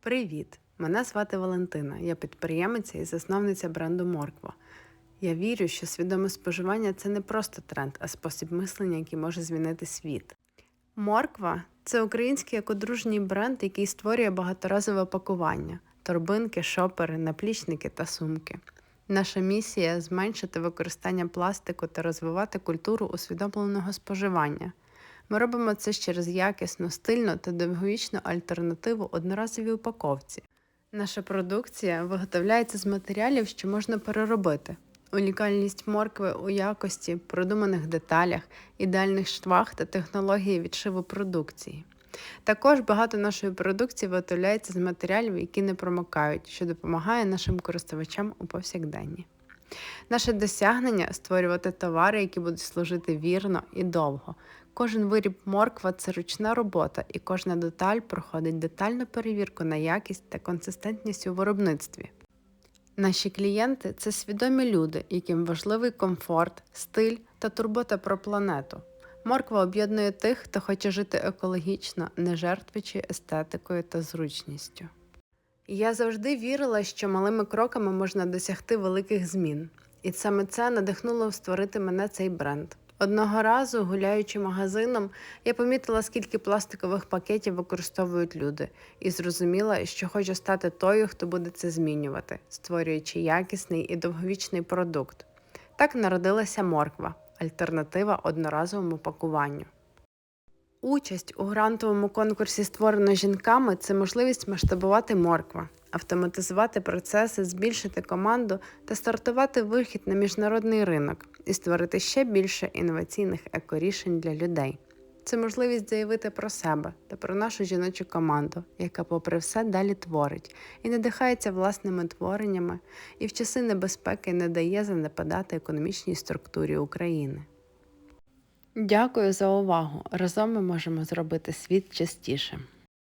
Привіт! Мене звати Валентина. Я підприємиця і засновниця бренду Морква. Я вірю, що свідоме споживання це не просто тренд, а спосіб мислення, який може змінити світ. Морква це український екодружній бренд, який створює багаторазове пакування, торбинки, шопери, наплічники та сумки. Наша місія зменшити використання пластику та розвивати культуру усвідомленого споживання. Ми робимо це через якісну, стильну та довговічну альтернативу одноразовій упаковці. Наша продукція виготовляється з матеріалів, що можна переробити. Унікальність моркви у якості, продуманих деталях, ідеальних швах та технології відшиву продукції. Також багато нашої продукції виготовляється з матеріалів, які не промокають, що допомагає нашим користувачам у повсякденні. Наше досягнення створювати товари, які будуть служити вірно і довго. Кожен виріб морква це ручна робота, і кожна деталь проходить детальну перевірку на якість та консистентність у виробництві. Наші клієнти це свідомі люди, яким важливий комфорт, стиль та турбота про планету. Морква об'єднує тих, хто хоче жити екологічно, не жертвуючи естетикою та зручністю. Я завжди вірила, що малими кроками можна досягти великих змін, і саме це надихнуло створити мене цей бренд. Одного разу, гуляючи магазином, я помітила, скільки пластикових пакетів використовують люди, і зрозуміла, що хочу стати тою, хто буде це змінювати, створюючи якісний і довговічний продукт. Так народилася морква альтернатива одноразовому пакуванню. Участь у грантовому конкурсі створено жінками це можливість масштабувати морква, автоматизувати процеси, збільшити команду та стартувати вихід на міжнародний ринок і створити ще більше інноваційних екорішень для людей. Це можливість заявити про себе та про нашу жіночу команду, яка, попри все, далі творить і надихається власними твореннями, і в часи небезпеки не дає занепадати економічній структурі України. Дякую за увагу! Разом ми можемо зробити світ частішим.